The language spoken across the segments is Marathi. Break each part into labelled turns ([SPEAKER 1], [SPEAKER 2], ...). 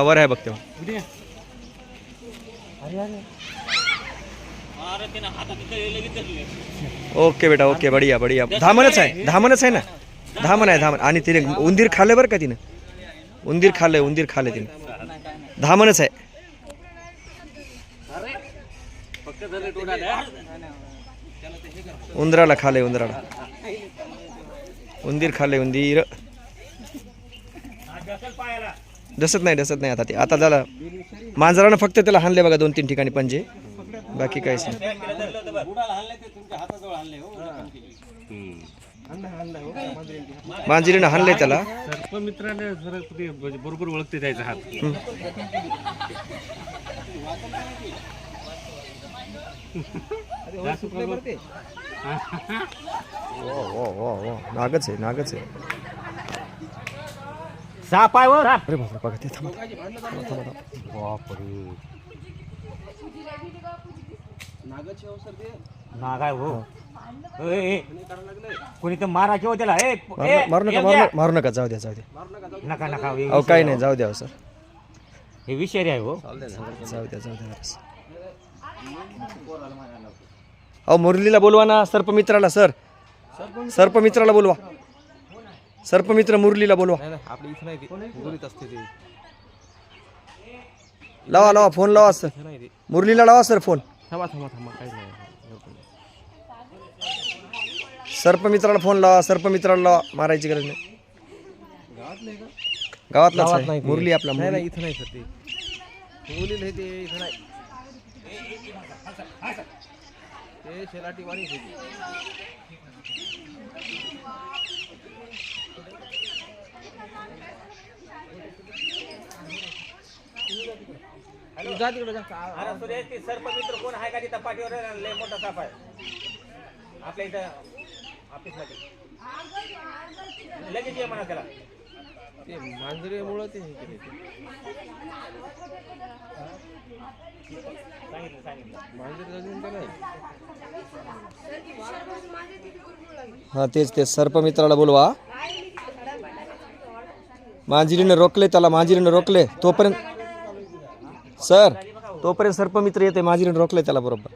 [SPEAKER 1] हा वर आहे बघ तेव्हा ओके बेटा ओके बढिया बढिया। धामणच आहे धामणच आहे ना? धामण आहे धामण आणि तिने उंदीर खाल्लं बरं का तिनं? उंदीर खाल्लंय उंदीर खाल्लंय तिने। धामणच आहे उंदराला खाल्लंय उंदराला। उंदीर खाल्लंय उंदीर। डसत नाही डसत नाही आता ते. आता झालं. मांजरानं फक्त त्याला हाणले बघा दोन तीन ठिकाणी पंजे. बाकी काहीच नाही. मांजरीनं हाणले त्याला.
[SPEAKER 2] ते बरोबर ओळखते त्याचा हात.
[SPEAKER 1] नागच आहे नागच आहे.
[SPEAKER 2] साप आहे वर
[SPEAKER 1] अरे बापरे बघा ते थांबा. थांबा, थांबा, थांबा.
[SPEAKER 2] नाग आहे हो. ए, ए. कोणी तर मारा किंवा त्याला ए,
[SPEAKER 1] मारू
[SPEAKER 2] ए,
[SPEAKER 1] मारू नका
[SPEAKER 2] एक
[SPEAKER 1] मारू. नका मारू नका. जाऊ द्या जाऊ द्या.
[SPEAKER 2] नका नका हे
[SPEAKER 1] अहो काही नाही जाऊ द्या सर.
[SPEAKER 2] हे विषारी आहे हो.
[SPEAKER 1] जाऊ द्या जाऊ द्या जरासं. अहो मुरलीला बोलवा ना सर्पमित्राला सर. सर्पमित्राला बोलवा. सर्पमित्र मुरलीला बोलवा.
[SPEAKER 3] आपल्या इथं नाही ते. मुंबईत असते ते.
[SPEAKER 1] लावा लावा फोन लावा सर.
[SPEAKER 3] नाही ते.
[SPEAKER 1] मुरलीला लावा सर फोन.
[SPEAKER 3] थांबा थांबा थांबा काही नाही
[SPEAKER 1] सर्पमित्राला फोन लावा सर्पमित्राला लावा मारायची गरज नाही. गावातलाच
[SPEAKER 3] गावात
[SPEAKER 1] आहे.
[SPEAKER 3] नाही ते.
[SPEAKER 1] मुरली आपला
[SPEAKER 3] नाही नाही
[SPEAKER 1] मुरली.
[SPEAKER 3] इथं नाही सर ते. मुलीला हे ते इथं नाही. ते शेलाटी वाणी ते. तू जा तिकडे जा.
[SPEAKER 2] अरे सुरेश ते सर्पमित्र कोण आहे का तिथं पाठीवर? लय मोठा साप आहे. आपल्या इथं ऑफिसमध्ये. लगेच ये म्हणा त्याला.
[SPEAKER 3] ते मांजरेमुळं ते हे केले ते.
[SPEAKER 2] सांगितलं सांगितलं.
[SPEAKER 3] मांजरे अजून का नाही.
[SPEAKER 1] हा तेच तेच. सर्पमित्राला बोलवा. मांजिरीने रोखले त्याला मांजिरीने रोखले. तोपर्यंत सर तोपर्यंत सर्पमित्र येते मांजिरीने रोखले त्याला बरोबर.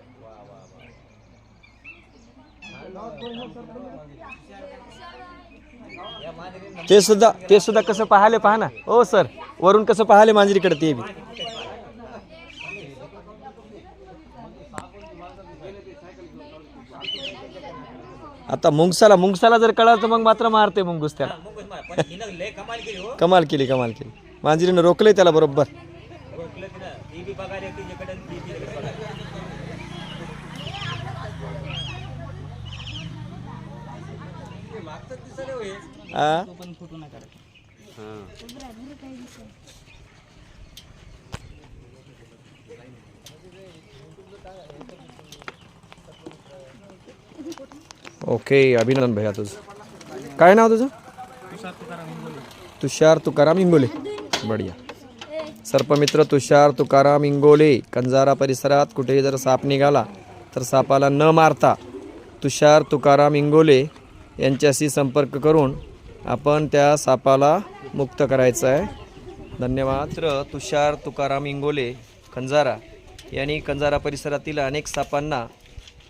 [SPEAKER 1] ते सुद्धा ते सुद्धा कसं पाहाले पहा ना. हो सर वरून कसं पाहाले मांजरीकडे ते बी. आता मुंगसाला मुंगसाला जर कळालं तर मग मात्र मारते मुंगूस त्याला.
[SPEAKER 2] कमाल केली हो.
[SPEAKER 1] कमाल केली कमाल केली. मांजरीनं रोखले त्याला बरोबर.
[SPEAKER 2] ओळखलं तिनं ती बी तिच्याकडे ती तिच्याकडे बघायला
[SPEAKER 1] आ? ओके अभिनंदन भैया तुझं. काय नाव तुझं? तुषार तुकाराम इंगोले बढिया. सर्पमित्र तुषार तुकाराम इंगोले कंजारा परिसरात कुठेही जर साप निघाला तर सापाला न मारता तुषार तुकाराम इंगोले यांच्याशी संपर्क करून आपण त्या सापाला मुक्त करायचं आहे. धन्यवाद. मित्र तुषार तुकाराम इंगोले कंजारा यांनी कंजारा परिसरातील अनेक सापांना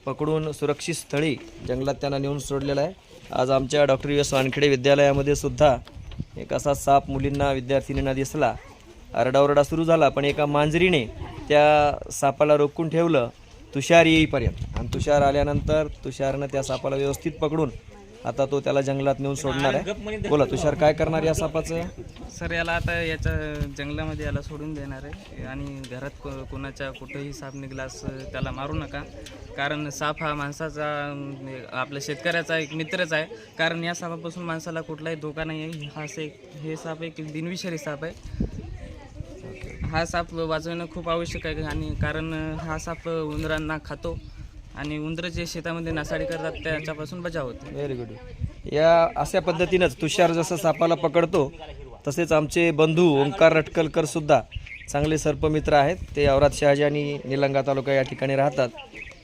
[SPEAKER 1] पकडून सुरक्षित स्थळी जंगलात त्यांना नेऊन सोडलेलं आहे. आज आमच्या डॉक्टर यू एस वानखेडे विद्यालयामध्ये सुद्धा एक असा साप मुलींना विद्यार्थिनींना दिसला. आरडाओरडा सुरू झाला पण एका मांजरीने त्या सापाला रोखून ठेवलं तुषार येईपर्यंत. आणि तुषार आल्यानंतर तुषारनं त्या सापाला व्यवस्थित पकडून आता तो त्याला जंगलात नेऊन सोडणार आहे. बोला तुषार काय करणार या सापाचं?
[SPEAKER 4] सर याला आता याच्या जंगलामध्ये याला सोडून देणार आहे. आणि घरात को कोणाच्या कुठंही साप निघालास त्याला मारू नका. कारण साप हा माणसाचा आपल्या शेतकऱ्याचा एक मित्रच आहे. कारण या सापापासून माणसाला कुठलाही धोका नाही आहे. हा से हे साप एक दिनविषारी साप आहे. हा साप वाचवणं खूप आवश्यक आहे आणि कारण हा साप उंदरांना खातो आणि उंदरं जे शेतामध्ये नासाडी करतात त्याच्यापासून बचाव होतो.
[SPEAKER 1] व्हेरी गुड या अशा पद्धतीनंच तुषार जसं सापाला पकडतो तसेच आमचे बंधू ओंकार रटकलकर सुद्धा चांगले सर्पमित्र आहेत. ते औरात शहाजी आणि निलंगा तालुका या ठिकाणी राहतात.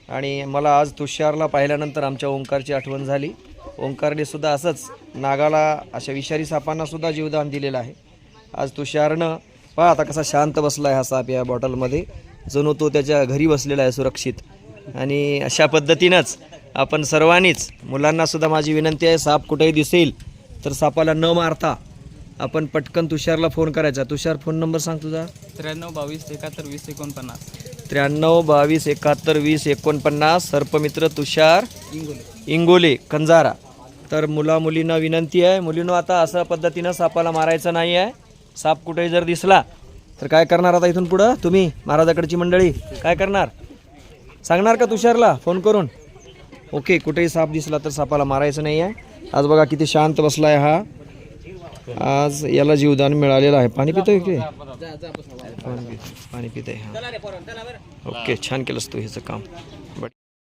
[SPEAKER 1] आणि मला आज तुषारला पाहिल्यानंतर आमच्या ओंकारची आठवण झाली. ओंकारने सुद्धा असंच नागाला अशा विषारी सापांना सुद्धा जीवदान दिलेलं आहे. आज तुषारनं पहा आता कसा शांत बसला आहे हा साप या बॉटलमध्ये. जणू तो त्याच्या घरी बसलेला आहे सुरक्षित. आणि अशा पद्धतीनंच आपण सर्वांनीच मुलांना सुद्धा माझी विनंती आहे साप कुठेही दिसेल तर सापाला न मारता आपण पटकन तुषारला फोन करायचा. तुषार फोन नंबर सांग तुझा.
[SPEAKER 4] त्र्याण्णव बावीस एकाहत्तर वीस एकोणपन्नास.
[SPEAKER 1] त्र्याण्णव बावीस एकाहत्तर वीस एकोणपन्नास. सर्पमित्र तुषार इंगोले. कंजारा. तर मुला मुलींना विनंती आहे. मुलीनं आता असं पद्धतीनं सापाला मारायचं नाही आहे साप कुठेही जर दिसला तर काय करणार आता इथून पुढं? तुम्ही महाराजाकडची मंडळी काय करणार? सांगणार का तुषारला? फोन करून. ओके कुठेही साप दिसला तर सापाला मारायचं नाही आहे आज बघा किती शांत बसला आहे हा. आज याला जीवदान मिळालेलं आहे. पाणी पितोय की? पाणी पितोय आहे ओके छान केलंस तू ह्याचं काम.